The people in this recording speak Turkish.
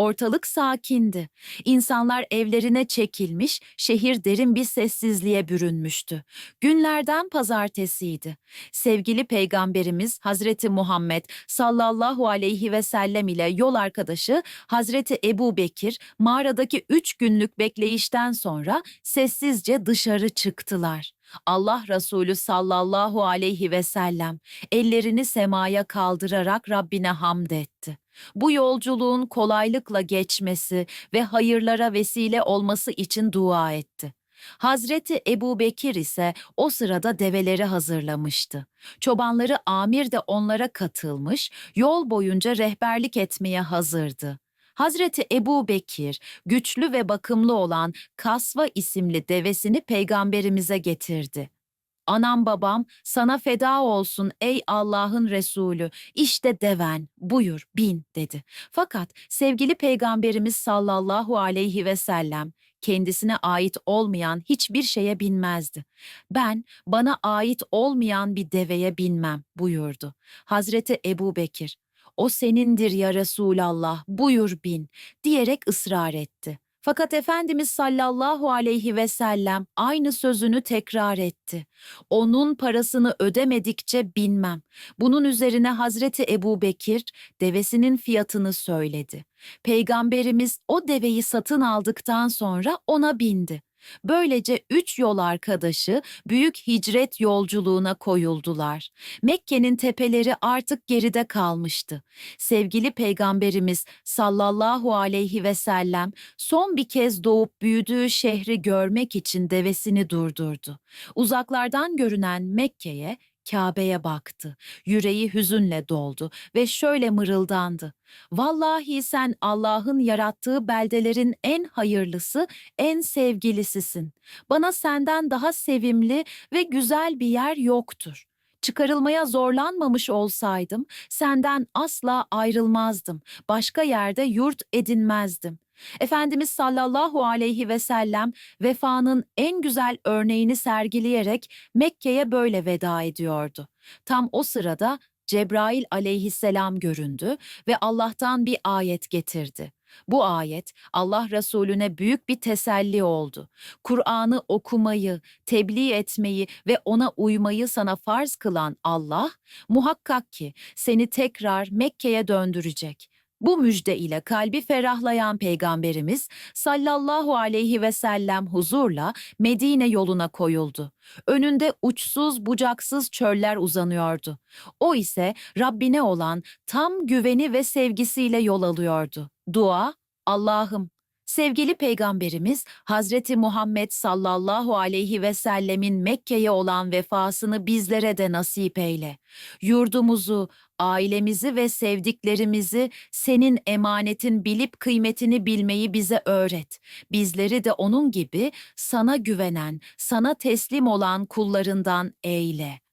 Ortalık sakindi. İnsanlar evlerine çekilmiş, şehir derin bir sessizliğe bürünmüştü. Günlerden pazartesiydi. Sevgili peygamberimiz Hazreti Muhammed sallallahu aleyhi ve sellem ile yol arkadaşı Hazreti Ebu Bekir mağaradaki üç günlük bekleyişten sonra sessizce dışarı çıktılar. Allah Resulü sallallahu aleyhi ve sellem ellerini semaya kaldırarak Rabbine hamd etti. Bu yolculuğun kolaylıkla geçmesi ve hayırlara vesile olması için dua etti. Hazreti Ebu Bekir ise o sırada develeri hazırlamıştı. Çobanları amir de onlara katılmış, yol boyunca rehberlik etmeye hazırdı. Hazreti Ebu Bekir, güçlü ve bakımlı olan Kasva isimli devesini peygamberimize getirdi. Anam babam sana feda olsun ey Allah'ın Resulü, işte deven, buyur bin dedi. Fakat sevgili peygamberimiz sallallahu aleyhi ve sellem kendisine ait olmayan hiçbir şeye binmezdi. Ben bana ait olmayan bir deveye binmem buyurdu. Hazreti Ebu Bekir, o senindir ya Resulallah, buyur bin diyerek ısrar etti. Fakat Efendimiz sallallahu aleyhi ve sellem aynı sözünü tekrar etti. Onun parasını ödemedikçe binmem. Bunun üzerine Hazreti Ebu Bekir devesinin fiyatını söyledi. Peygamberimiz o deveyi satın aldıktan sonra ona bindi. Böylece üç yol arkadaşı büyük hicret yolculuğuna koyuldular. Mekke'nin tepeleri artık geride kalmıştı. Sevgili Peygamberimiz sallallahu aleyhi ve sellem son bir kez doğup büyüdüğü şehri görmek için devesini durdurdu. Uzaklardan görünen Mekke'ye Kabe'ye baktı. Yüreği hüzünle doldu ve şöyle mırıldandı. Vallahi sen Allah'ın yarattığı beldelerin en hayırlısı, en sevgilisisin. Bana senden daha sevimli ve güzel bir yer yoktur. Çıkarılmaya zorlanmamış olsaydım senden asla ayrılmazdım. Başka yerde yurt edinmezdim. Efendimiz sallallahu aleyhi ve sellem vefanın en güzel örneğini sergileyerek Mekke'ye böyle veda ediyordu. Tam o sırada Cebrail aleyhisselam göründü ve Allah'tan bir ayet getirdi. Bu ayet Allah Resulüne büyük bir teselli oldu. Kur'an'ı okumayı, tebliğ etmeyi ve ona uymayı sana farz kılan Allah, muhakkak ki seni tekrar Mekke'ye döndürecek. Bu müjde ile kalbi ferahlayan peygamberimiz sallallahu aleyhi ve sellem huzurla Medine yoluna koyuldu. Önünde uçsuz bucaksız çöller uzanıyordu. O ise Rabbine olan tam güveni ve sevgisiyle yol alıyordu. Dua, Allah'ım Sevgili peygamberimiz Hazreti Muhammed sallallahu aleyhi ve sellemin Mekke'ye olan vefasını bizlere de nasip eyle. Yurdumuzu, ailemizi ve sevdiklerimizi senin emanetin bilip kıymetini bilmeyi bize öğret. Bizleri de onun gibi sana güvenen, sana teslim olan kullarından eyle.